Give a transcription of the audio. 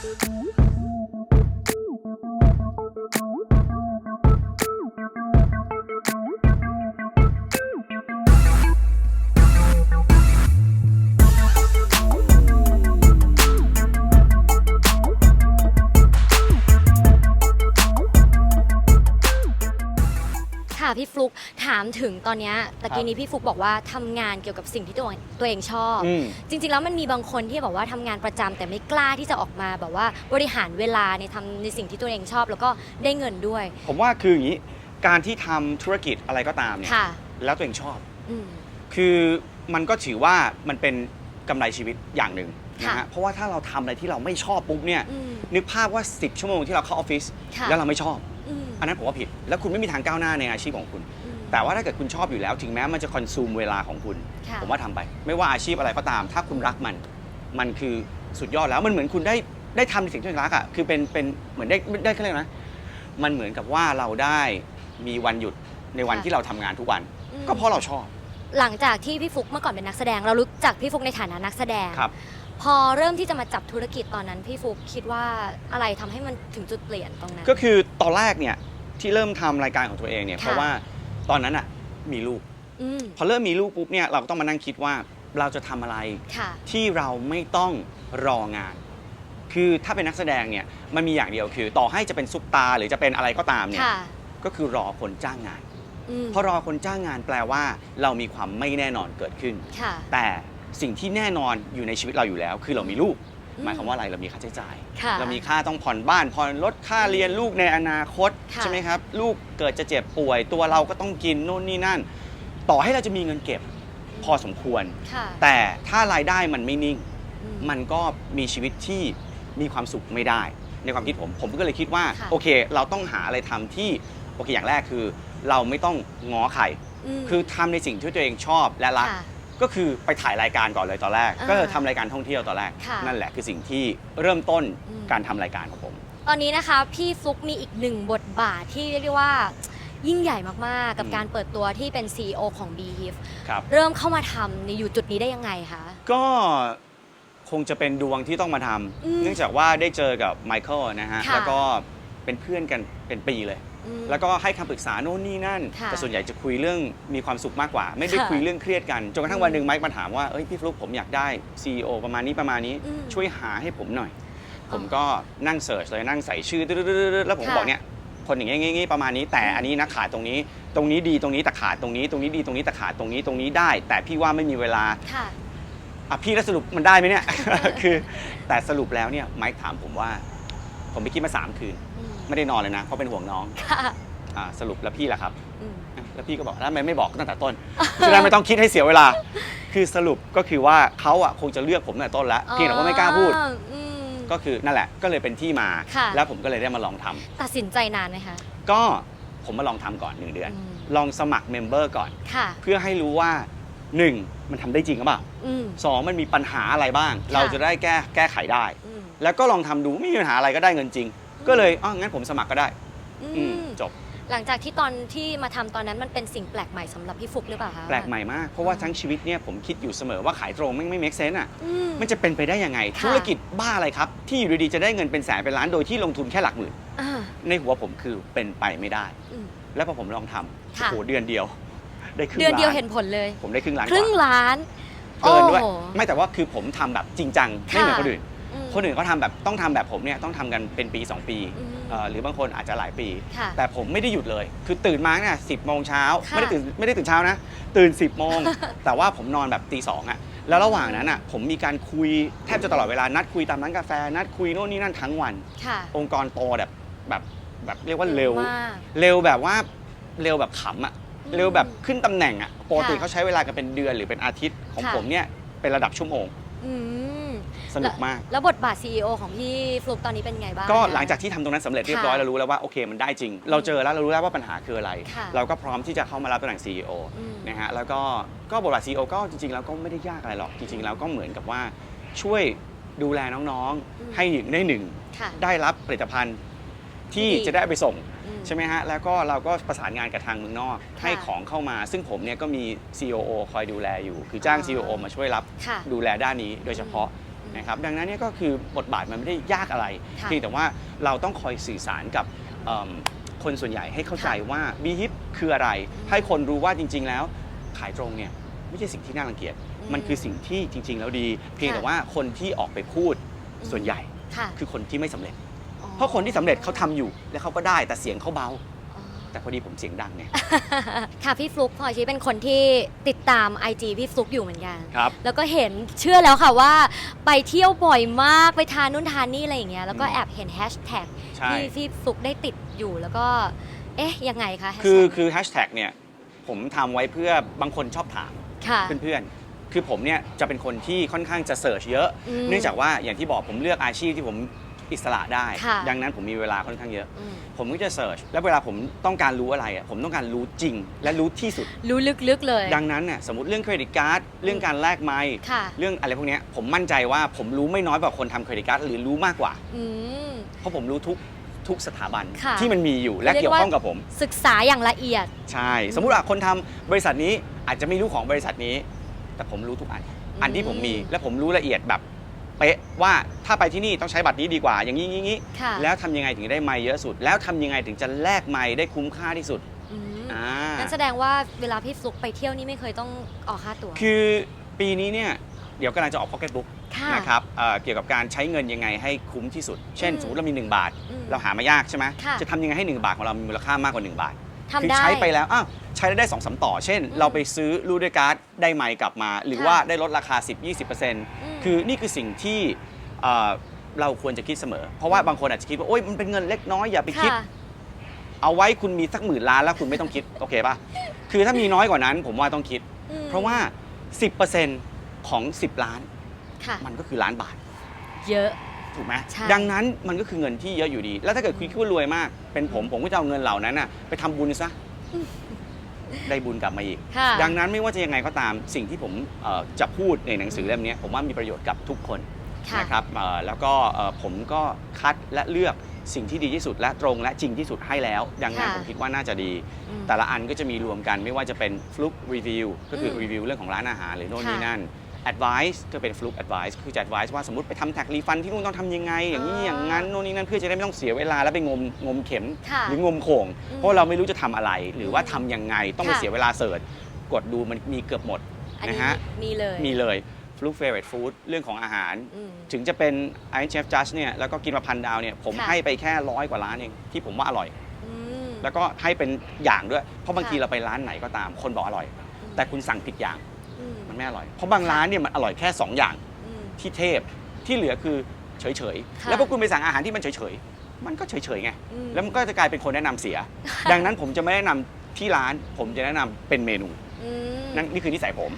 Thank you. พี่ฟลุกถามถึงตอนเนี้ยตะกี้นี้พี่ฟลุกบอกว่าทำงานเกี่ยวกับสิ่งที่ตัวเองตัวเองชอบ อืม จริงๆ แล้วมันมีบางคนที่บอกว่าทำงานประจำแต่ไม่กล้าที่จะออกมาแบบว่าบริหารเวลาในทำในสิ่งที่ตัวเองชอบ แล้วก็ได้เงินด้วยผมว่าคืออย่างนี้ การที่ทำธุรกิจอะไรก็ตามเนี่ยค่ะ แล้วตัวเองชอบ อืม คือมันก็ถือว่ามันเป็นกำไรชีวิตอย่างหนึ่งนะค่ะ ฮะเพราะว่าถ้าเราทำอะไรที่เราไม่ชอบปุ๊บเนี่ยอืม นึกภาพว่า 10 ชั่วโมงที่เราเข้าออฟฟิศค่ะ แล้วเราไม่ชอบ อืม อันนั้นผมว่าผิด แล้วคุณไม่มีทางก้าวหน้าในอาชีพของคุณ อืมแต่ว่าถ้าเกิดคุณชอบอยู่แล้ว ถึงแม้มันจะคอนซูมเวลาของคุณ ค่ะผมว่าทำไป ไม่ว่าอาชีพอะไรก็ตาม ถ้าคุณรักมัน มันคือสุดยอดแล้วมันเหมือนคุณได้ได้ทำในสิ่งที่ตัวเองรักอะคือเป็นเป็นเหมือนได้ได้เขาเรียกนะมันเหมือนกับว่าเราได้มีวันหยุดในวันค่ะ ที่เราทำงานทุกวัน อืมก็เพราะเราชอบหลังจากที่พี่ฟุกเมื่อก่อนเป็นนักแสดงเรารู้จักพี่ฟุกในฐานะนักแสดง ครับ พอเริ่มที่จะมาจับธุรกิจตอนนั้นพี่ฟุกคิดว่าอะไรทำให้มันถึงจุดเปลี่ยนตรงนั้น ก็คือตอนแรกเนี่ยที่เริ่มทำรายการของตัวเองเนี่ยค่ะ เพราะว่าตอนนั้นอะมีลูก อืมพอเริ่มมีลูกปุ๊บเนี่ยเราก็ต้องมานั่งคิดว่าเราจะทำอะไรค่ะที่เราไม่ต้องรองาน คือถ้าเป็นนักแสดงเนี่ยมันมีอย่างเดียวคือ ต่อให้จะเป็นซุปตาร์หรือจะเป็นอะไรก็ตามเนี่ยค่ะก็คือรอคนจ้างงาน อืมเพราะรอคนจ้างงานแปลว่า เรามีความไม่แน่นอนเกิดขึ้น ค่ะ แต่ สิ่งที่แน่นอนอยู่ในชีวิตเราอยู่แล้ว คือเรามีลูกอืมหมายความว่าอะไรเรามีค่าใช้จ่าย ค่ะเรามีค่าต้องผ่อนบ้านผ่อนรถค่าเรียนลูกในอนาคตค่ะ ใช่ไหมครับ ลูกเกิดจะเจ็บป่วย ตัวเราก็ต้องกินโน่นนี่นั่น ต่อให้เราจะมีเงินเก็บพอสมควร ค่ะแต่ถ้ารายได้มันไม่นิ่ง อืมันก็มีชีวิตที่มีความสุขไม่ได้ ในความคิดผม ผมก็เลยคิดว่า ค่ะ โอเค เราต้องหาอะไรทำที่โอเคอย่างแรกคือ เราไม่ต้องง้อใคร มคือทำในสิ่งที่ตัวเองชอบและรัก ค่ะ ก็คือไปถ่ายรายการก่อนเลยตอนแรก อ่าก็ทำรายการท่องเที่ยวตอนแรก ค่ะ นั่นแหละคือสิ่งที่เริ่มต้นอืมการทำรายการของผม ตอนนี้นะคะ พี่ฟลุกมีอีกหนึ่งบทบาทที่เรียกได้ว่า ยิ่งใหญ่มากๆ กับอืม การเปิดตัวที่เป็น CEO ของ b e h i f ครับ เริ่มเข้ามาทำในอยู่จุดนี้ได้ยังไงคะ ก็คงจะเป็นดวงที่ต้องมาทำอืมเนื่องจากว่าได้เจอกับไมเคิลนะฮะ ค่ะแล้วก็ เป็นเพื่อนกันเป็นปีเลย อืม แล้วก็ให้คำปรึกษาโน่นนี่นั่น ค่ะแต่ส่วนใหญ่จะคุยเรื่องมีความสุขมากกว่า ไม่ได้ค่ะคุยเรื่องเครียดกัน จนกระทั่งอืมวันหนึ่งไมค์มาถามว่าเอ้ยพี่ฟลุ๊กผมอยากได้ CEO ประมาณนี้ประมาณนี้อืมช่วยหาให้ผมหน่อยอ๋อผมก็นั่งเสิร์ชเลยนั่งใส่ชื่อตึ๊ดๆๆๆแล้วผมค่ะ บอกเนี่ยคนอย่างงี้งี้ๆประมาณนี้ แต่อันนี้นะขาดตรงนี้ ตรงนี้ดีตรงนี้แต่ขาดตรงนี้ ตรงนี้ดีตรงนี้แต่ขาดตรงนี้ตรงนี้ได้ แต่พี่ว่าไม่มีเวลา ค่ะ อะพี่แล้วสรุปมันได้ไหมเนี่ย คือแต่สรุปแล้วเนี่ยไมค์ถามผมว่า ผมไปคิดมาสามคืน อืม ไม่ได้นอนเลยนะเพราะเป็นห่วงน้องค่ะอ่าสรุปแล้วพี่ล่ะครับ อืม แล้วพี่ก็บอกแล้วทำไมไม่บอกตั้งแต่ต้น จะได้ไม่ต้องคิดให้เสียเวลา คือสรุปก็คือว่าเขาอะคงจะเลือกผมตั้งแต่ต้นแล้วเพียงแต่ว่าไม่กล้าพูด อ๋ออืม ก็คือนั่นแหละก็เลยเป็นที่มา ค่ะ แล้วผมก็เลยได้มาลองทำตัดสินใจนานไหมคะก็ผมมาลองทำก่อนหนึ่งเดือน อืมลองสมัครเมมเบอร์ก่อน ค่ะ เพื่อให้รู้ว่า 1. มันทำได้จริงหรือเปล่าอืม สองมันมีปัญหาอะไรบ้าง เราจะได้แก้แก้ไขได้ อืม แล้วก็ลองทำดูไม่มีปัญหาอะไรก็ได้เงินจริง ก็เลยอ๋องั้นผมสมัครก็ได้ อือืมมจบ หลังจากที่ตอนที่มาทำตอนนั้นมันเป็นสิ่งแปลกใหม่สำหรับพี่ฟุกหรือเปล่าคะแปลกใหม่มาก เพราะว่าทั้งชีวิตเนี่ยผมคิดอยู่เสมอว่าขายตรงไม่ไม่เมคเซนอะ อืม มันจะเป็นไปได้ยังไง ค่ะ ธุรกิจบ้าอะไรครับ ที่อยู่ดีๆจะได้เงินเป็นแสนเป็นล้านโดยที่ลงทุนแค่หลักหมื่น อ่าในหัวผมคือเป็นไปไม่ได้ อืม แล้วพอผมลองทำค่ะโอ้โหเดือนเดียว ได้ครึ่งเดือนเดียวล้าเห็นผลเลย ผมได้ครึ่งล้านครึ่งกว่าล้านเกินด้วย โอ้โห ไม่แต่ว่าคือผมทำแบบจริงจัง ไม่เหมือนค่ะ คนอื่น อืมคนอื่นเขาทำแบบต้องทำแบบผมเนี่ยต้องทำกันเป็นปี 2 ปีอืมเอ่อหรือบางคนอาจจะหลายปี ค่ะแต่ผมไม่ได้หยุดเลย คือตื่นมาเนี่ยสิบโมงเช้าค่ะไม่ได้ตื่นไม่ได้ตื่นเช้านะ ตื่น 10บโมง แต่ว่าผมนอนแบบตีสองอะแล้วระหว่างนั้นอะผมมีการคุยแทบจะตลอดเวลานัดคุยตามร้านกาแฟ นัดคุยโน่นนี่นั่นทั้งวัน ค่ะองค์กรโตแบบแบบแบบเรียกว่าเร็ว มาก เร็วแบบว่าเร็วแบบขำอะอืมเร็วแบบขึ้นตำแหน่งอะปกติค่ะเขาใช้เวลากันเป็นเดือนหรือเป็นอาทิตย์ของค่ะ ผมเนี่ยเป็นระดับชั่วโมง อืมสนุกมากแล้วบทบาท CEO ของพี่ฟลุกตอนนี้เป็นไงบ้าง ก็คะหลังจากที่ทำตรงนั้นสำเร็จเรียบร้อยค่ะเรารู้แล้วว่าโอเคมันได้จริง เราเจอแล้วเรารู้แล้วว่าปัญหาคืออะไร ค่ะเราก็พร้อมที่จะเข้ามารับตำแหน่ง CEO อืม นะฮะแล้วก็ก็บทบาท CEO ก็จริง ๆ แล้วก็ไม่ได้ยากอะไรหรอกจริง ๆ แล้วก็เหมือนกับว่าช่วยดูแลน้องอืมๆให้หนึ่งได้หนึ่ง ค่ะ ได้รับผลิตภัณฑ์ ที่ที่ดีจะได้เอาไปส่งอืมใช่ไหมฮะ แล้วก็เราก็ประสานงานกับทางเมืองนอกค่ะให้ของเข้ามา ซึ่งผมเนี่ยก็มี COO คอยดูแลอยู่ คือจ้างอ๋อ COO มาช่วยรับค่ะดูแลด้านนี้โดยเฉพาะนะครับ ดังนั้นเนี่ยก็คือบทบาทมันไม่ได้ยากอะไรค่ะเพียงแต่ว่าเราต้องคอยสื่อสารกับเอิ่มคนส่วนใหญ่ให้เข้าใจว่าบีฮิปคืออะไร ให้คนรู้ว่าจริง ๆ แล้วขายตรงเนี่ยไม่ใช่สิ่งที่น่ารังเกียจ มันคือสิ่งที่จริง ๆ แล้วดี เพียงแต่ว่าคนที่ออกไปพูดส่วนใหญ่ค่ะคือคนที่ไม่สำเร็จอ๋อ เพราะคนที่สำเร็จเขาทำอยู่และเขาก็ได้แต่เสียงเขาเบาอ๋อแต่พอดีผมเสียงดังเนี่ยค่ะพี่ฟลุกพลอยชีเป็นคนที่ติดตาม IG พี่ฟลุกอยู่เหมือนกัน ครับ แล้วก็เห็นเชื่อแล้วค่ะว่า ไปเที่ยวบ่อยมากไปทานนู่นทานนี่อะไรอย่างเงี้ยแล้วก็อืม แอบเห็นแฮชแท็กใช่ ที่พี่ฟลุกได้ติดอยู่แล้วก็ เอ๊ะ ยังไงคะคือ hashtag คือแฮชแท็กเนี่ย ผมทำไว้เพื่อบางคนชอบถาม ค่ะเพื่อนๆ คือผมเนี่ยจะเป็นคนที่ค่อนข้างจะเสิร์ชเยอะอืมเนื่องจากว่าอย่างที่บอกผมเลือกอาชีพที่ผม อิสระได้ ค่ะดังนั้นผมมีเวลาค่อนข้างเยอะ อืม ผมก็จะเสิร์ชแล้วเวลาผมต้องการรู้อะไรอะผมต้องการรู้จริง และรู้ที่สุด รู้ลึกๆเลยดังนั้นเนี่ยสมมติเรื่องเครดิตการ์ดเรื่องการแลกไมล์ค่ะ เรื่องอะไรพวกเนี้ยผมมั่นใจว่าผมรู้ไม่น้อยกว่าคนทำเครดิตการ์ดหรือรู้มากกว่า อืม เพราะผมรู้ทุกทุกสถาบันค่ะ ที่มันมีอยู่และเรียกเกี่ยวว่าข้องกับผม ศึกษาอย่างละเอียด ใช่ สมมุติว่าคนทำบริษัทนี้อาจจะไม่รู้ของบริษัทนี้ แต่ผมรู้ทุกอัน อันที่ผมมีและผมรู้ละเอียดแบบ เป๊ะว่าถ้าไปที่นี่ต้องใช้บัตรนี้ดีกว่า อย่างนี้อย่างนี้ค่ะแล้วทำยังไงถึงได้ไมล์เยอะสุด แล้วทำยังไงถึงจะแลกไมล์ได้คุ้มค่าที่สุดอืมอ่างั้นแสดงว่าเวลาพี่ฟลุกไปเที่ยวนี่ไม่เคยต้องออกค่าตั๋ว คือปีนี้เนี่ยเดี๋ยวกำลังจะออกพ็อกเก็ตบุ๊กค่ะนะครับเอ่อเกี่ยวกับการใช้เงินยังไงให้คุ้มที่สุด เช่นอืม สมมติเรามี 1 บาท อืม เราหามายากใช่ไหมค่ะ จะทำยังไงให้ 1 บาทของเรามีมูลค่ามากกว่า 1 บาท ทำคือได้ใช้ไปแล้วอ้าวใช้แล้วได้2อสต่อ เช่นอืมเราไปซื้อรูดด้วยการ์ดได้ไมล์กลับมา หรือค่ะว่าได้ลดราคา 10-20%มคือนี่คือสิ่งที่เอ่อเราควรจะคิดเสมอ เพราะว่าบางคนอาจจะคิดว่าโอ๊ยมันเป็นเงินเล็กน้อยอย่าไปคิดค่ะเอาไว้คุณมีสักหมื่นล้านแล้วคุณไม่ต้องคิด โอเคป่ะ คือถ้ามีน้อยกว่านั้นผมว่าต้องคิด อืม เพราะว่า 10%ของ 10 ล้าน ค่ะ มันก็คือล้านบาท เยอะ ถูกไหมใช่ ดังนั้นมันก็คือเงินที่เยอะอยู่ดี แล้วถ้าเกิดคุณคิดว่ารวยมาก เป็นผมผมก็จะเอาเงินเหล่านั้นน่ะไปทำบุญซะได้บุญกลับมาอีก ค่ะ ดังนั้นไม่ว่าจะยังไงก็ตามสิ่งที่ผมเอ่อจะพูดในหนังสือเล่มนี้ผมว่ามีประโยชน์กับทุกคนค่ะ นะครับเอ่อแล้วก็เอ่อผมก็คัดและเลือกสิ่งที่ดีที่สุดและตรงและจริงที่สุดให้แล้ว ดังนั้นค่ะ ผมคิดว่าน่าจะดี อืม แต่ละอันก็จะมีรวมกันไม่ว่าจะเป็น fluke review ก็คืออมรีวิวเรื่องของร้านอาหารหรือโน่นค่ะนี่นั่น advice ก็เป็น fluke advice คือจะ advice ว่าสมมติไปทำแท็กรีฟันที่นู่นต้องทำยังไง อย่างนี้อ่าอย่างนั้นโน่นนี่นั่นเพื่อจะได้ไม่ต้องเสียเวลาแล้วไปงมงมเข็ม ค่ะหรืองมโข่งอืมเพราะเราไม่รู้จะทำอะไร หรือว่าอืมทำยังไงต้องไปค่ะ เสียเวลาเสิร์ชกดดูมันมีเกือบหมดอันนะนี้ฮะ มีเลยมีเลย fluke favorite food เรื่องของอาหาร อืม ถึงจะเป็น Iron Chef Judge เนี่ยแล้วก็กินมาพันดาวเนี่ยผมค่ะ ให้ไปแค่ร้อยกว่าร้านเองที่ผมว่าอร่อย อืม แล้วก็ให้เป็นอย่างด้วย เพราะบางค่ะทีเราไปร้านไหนก็ตามคนบอกอร่อย แต่คุณสั่งผิดอย่างอืมมัน ไม่อร่อย เพราะบางร้านเนี่ยมันอร่อยแค่ 2 อย่างอืม ที่เทพที่เหลือคือเฉยค่ะ ๆ แล้วพอคุณไปสั่งอาหารที่มันเฉยๆ มันก็เฉยๆไง อืมแล้วมันก็จะกลายเป็นคนแนะนำเสีย ดังนั้นผมจะไม่แนะนำที่ร้าน ผมจะแนะนำเป็นเมนู อืม นั่นนี่คือนิสัยผม